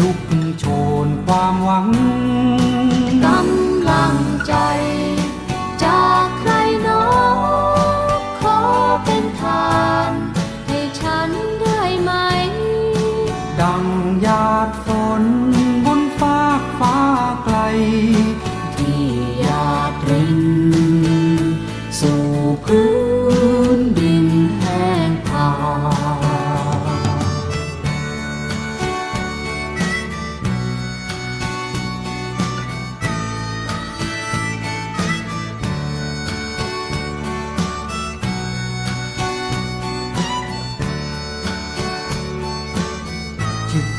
ลุกโชนความหวังกำลังใจ จากใครหนอขอเป็นทาน ให้ฉันได้ไหม ดังหยาดฝนบนฟากฟ้าไกล ที่หยาดริน สู่พื้น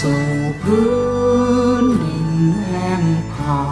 สู่พื้นดินแห่งผา